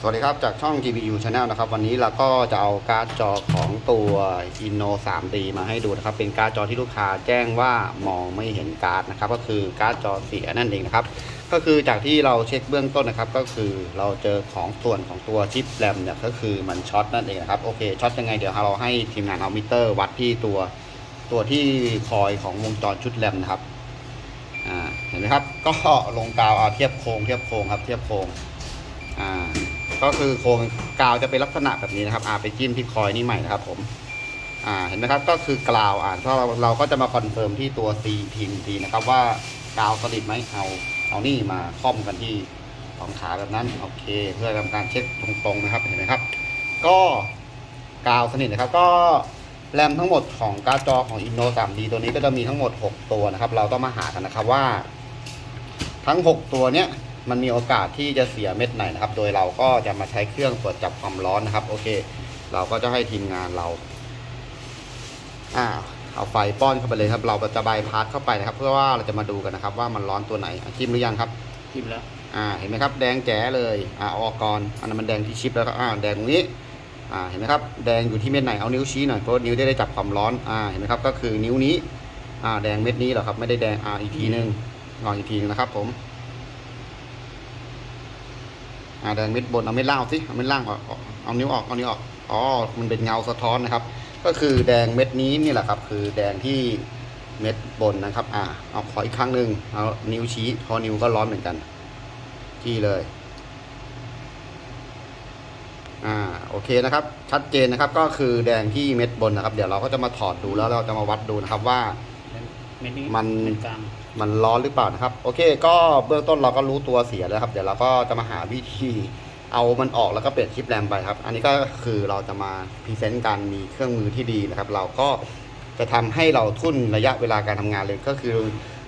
สวัสดีครับ จากช่อง GPU Channel นะครับ วันนี้เราก็จะเอาการ์ดจอของตัว Inno 3D มาให้ดูนะครับ เป็นการ์ดจอที่ลูกค้าแจ้งว่ามองไม่เห็นการ์ดนะครับ ก็คือการ์ดจอเสียนั่นเองนะครับ ก็คือจากที่เราเช็คเบื้องต้นนะครับ ก็คือเราเจอของส่วนของตัวชิปแรมเนี่ยก็คือมันช็อตนั่นเองนะครับ โอเค ช็อตยังไงเดี๋ยวเราให้ทีมงานเอามิเตอร์วัดที่ตัวตัวที่คอยของวงจรชุดแรมนะครับ อ่า เห็นไหมครับ ก็ลงกาวเอาเทียบโครงเทียบโครงครับ เทียบโครงอ่า ก็คือโครงกาวจะเป็นลักษณะแบบนี้นะครับ อ่าไปจิ้มที่คอยนี่ใหม่นะครับ ผม อ่าเห็นไหมครับ ก็คือกาวอ่าถ้าเราเราก็จะมาคอนเฟิร์มที่ตัว C ทีมทีนะครับ ว่ากาวสนิทไหมเอาเอานี่มาค่อมกันที่สองขาแบบนั้นโอเค เพื่อทำการเช็คตรงๆนะครับเห็นไหมครับ ก็กาวสนิทนะครับ ก็แรมทั้งหมดของการ์ดจอของ Inno 3D ตัวนี้ก็จะมีทั้งหมด 6 ตัวนะครับ เราต้องมาหากันนะครับว่า ทั้ง 6 ตัวเนี้ย มันมีโอกาสที่จะเสียเม็ดไหนนะครับ โดยเราก็จะมาใช้เครื่องตรวจจับความร้อนนะครับ โอเค เราก็จะให้ทีมงานเราอ่าเอาไฟป้อนเข้าไปเลยครับ เราจะบายพาสเข้าไปนะครับ เพื่อว่าเราจะมาดูกันนะครับ ว่ามันร้อนตัวไหนอะจิ้มหรือยังครับพิมพ์แล้วอ่าเห็นไหมครับ แดงแจ๋เลยอ่าเอาออกก่อนอันนั้นมันแดงที่ชิปแล้วครับอ่าแดงตรงนี้อ่าเห็นไหมครับแดงอยู่ที่เม็ดไหนเอานิ้วชี้หน่อยเพราะนิ้วได้ได้จับความร้อนอ่าเห็นไหมครับก็คือนิ้วนี้อ่าแดงเม็ดนี้เหรอครับไม่ได้แดงอ่าอีกทีหนึ่งลองอีกทีหนึงนะครับผม อ่าแดงเม็ดบนเอาเม็ดล่างออกสิเอาเม็ดล่างออกเอานิ้วออกเอานิ้วออกอ๋อมันเป็นเงาสะท้อนนะครับ ก็คือแดงเม็ดนี้นี่แหละครับ คือแดงที่เม็ดบนนะครับ อ่า เอาขออีกครั้งหนึ่งเอานิ้วชี้พอนิ้วก็ร้อนเหมือนกันที่เลย อ่า โอเคนะครับ ชัดเจนนะครับ ก็คือแดงที่เม็ดบนนะครับ เดี๋ยวเราก็จะมาถอดดูแล้วเราจะมาวัดดูนะครับว่า เม็ดนี้มัน เม็ดกลาง มันร้อนหรือเปล่านะครับ โอเค ก็เบื้องต้นเราก็รู้ตัวเสียแล้วครับ เดี๋ยวเราก็จะมาหาวิธี เอามันออกแล้วก็เปลี่ยนชิปแรมไปครับ อันนี้ก็คือเราจะมาพรีเซนต์การมีเครื่องมือที่ดีนะครับ เราก็จะทำให้เราทุ่นระยะเวลาการทำงานเลยก็คือ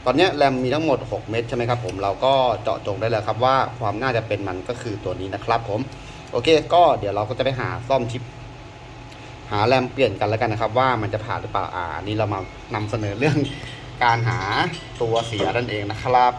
ตอนเนี้ยแรมมีทั้งหมด 6 เม็ดใช่ไหมครับผมเราก็เจาะจงได้แล้วครับว่าความน่าจะเป็นมันก็คือตัวนี้นะครับผม โอเค ก็เดี๋ยวเราก็จะไปหาซ่อมชิป หาแรมเปลี่ยนกันแล้วกันนะครับ ว่ามันจะผ่านหรือเปล่าอ่าอันนี้เรามานำเสนอเรื่อง การหาตัวเสียนั่นเองนะครับ